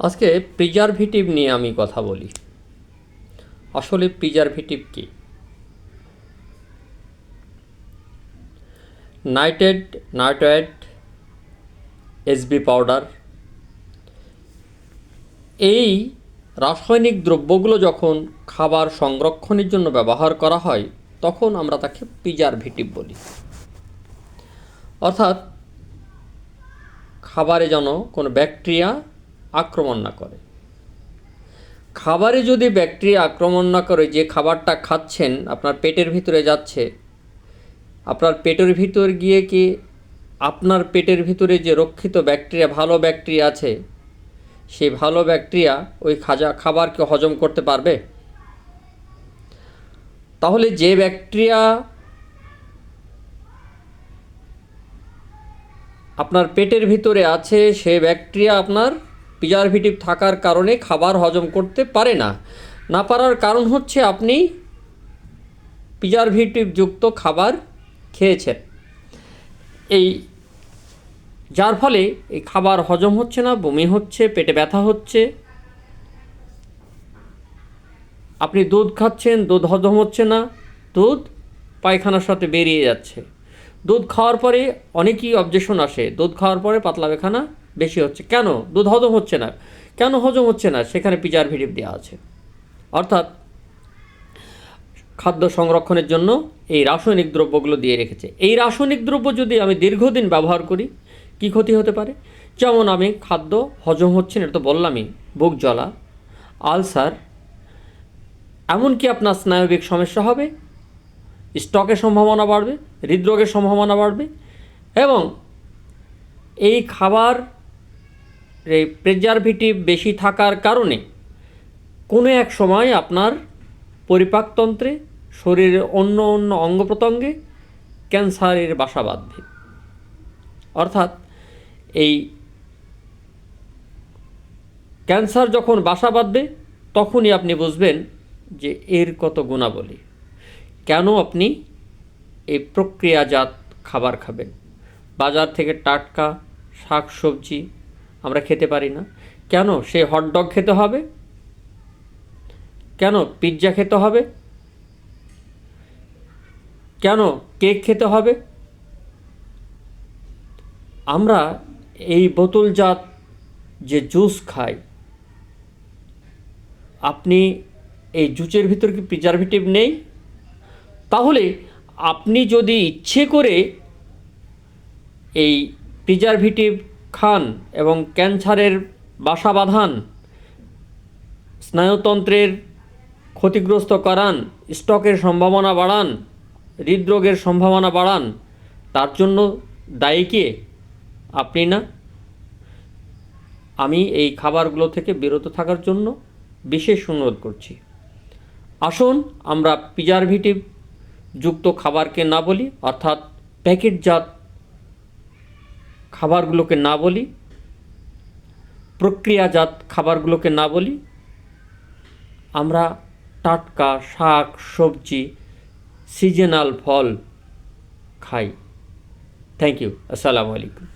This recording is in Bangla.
আজকে প্রিজারভেটিভ নিয়ে আমি কথা বলি। আসলে প্রিজারভেটিভ কি? নাইটেড নাইট্রেট এসবি পাউডার এই রাসায়নিক দ্রব্যগুলো যখন খাবার সংরক্ষণের জন্য ব্যবহার করা হয়, তখন আমরা তাকে প্রিজারভেটিভ বলি। অর্থাৎ খাবারে যেন কোনো ব্যাকটেরিয়া আক্রমণ না করে। খাবারে যদি ব্যাকটেরিয়া আক্রমণ না করে, যে খাবারটা খাচ্ছেন, আপনার পেটের ভিতরে যাচ্ছে, আপনার পেটের ভিতর গিয়ে কি আপনার পেটের ভিতরে যে রক্ষিত ব্যাকটেরিয়া, ভালো ব্যাকটেরিয়া আছে, সেই ভালো ব্যাকটেরিয়া ওই খাজা, খাবারকে হজম করতে পারবে? তাহলে যে ব্যাকটেরিয়া আপনার পেটের ভিতরে আছে, সে ব্যাকটেরিয়া আপনার প্রিজারভেটিভ থাকার কারণে খাবার হজম করতে পারে না। না পারার কারণ হচ্ছে আপনি প্রিজারভেটিভ যুক্ত খাবার খেয়েছেন। এই, যার ফলে এই খাবার হজম হচ্ছে না, বমি হচ্ছে, পেটে ব্যথা হচ্ছে। আপনি দুধ খাচ্ছেন, দুধ হজম হচ্ছে না, দুধ পায়খানার সাথে বেরিয়ে যাচ্ছে। দুধ খাওয়ার পরে অনেকই অবজেকশন আসে। দুধ খাওয়ার পরে পাতলা পায়খানা বেশি হচ্ছে। কেন? দুধ হজম হচ্ছে না। কেন হজম হচ্ছে না? সেখানে প্রিজারভেটিভ দেওয়া আছে। অর্থাৎ খাদ্য সংরক্ষণের জন্য এই রাসায়নিক দ্রব্যগুলো দিয়ে রেখেছে। এই রাসায়নিক দ্রব্য যদি আমি দীর্ঘদিন ব্যবহার করি, কী ক্ষতি হতে পারে? যেমন আমি খাদ্য হজম হচ্ছে না, এটা তো বললামই, বুক জ্বলা, আলসার, এমনকি আপনার স্নায়বিক সমস্যা হবে স্টকের সম্ভাবনা বাড়বে, হৃদরোগের সম্ভাবনা বাড়বে, এবং এই খাবার প্রেজারভেটিভ বেশি থাকার কারণে কোনো এক সময় আপনার পরিপাকতন্ত্রে শরীরের অন্য অন্য অঙ্গ প্রত্যঙ্গে ক্যান্সারের বাসা বাঁধবে। অর্থাৎ এই ক্যান্সার যখন বাসা বাঁধবে, তখনই আপনি বুঝবেন যে এর কত গুণাবলী। কেন আপনি এই প্রক্রিয়াজাত খাবার খাবেন? বাজার থেকে টাটকা শাক সবজি আমরা খেতে পারি না। কেন? সে হটডগ খেতে হবে। কেন? পিৎজা খেতে হবে। কেন? কেক খেতে হবে। আমরা এই বোতলজাত যে জুস খাই, আপনি এই জুসের ভিতর কি প্রিজারভেটিভ নেই? তাহলে আপনি যদি ইচ্ছে করে এই প্রিজারভেটিভ খান এবং ক্যান্সারের বাসা বাঁধান, স্নায়ুতন্ত্রের ক্ষতিগ্রস্ত করান স্টকের সম্ভাবনা বাড়ান, হৃদরোগের সম্ভাবনা বাড়ান, তার জন্য দায়ী কে? আপনি না? আমি এই খাবারগুলো থেকে বিরত থাকার জন্য বিশেষ অনুরোধ করছি। আসুন, আমরা প্রিজারভেটিভ যুক্ত খাবারকে না বলি, অর্থাৎ প্যাকেটজাত খাবারগুলোকে না বলি, প্রক্রিয়াজাত খাবারগুলোকে না বলি, আমরা টাটকা শাক, সবজি, সিজনাল ফল খাই। থ্যাংক ইউ আসসালামু আলাইকুম।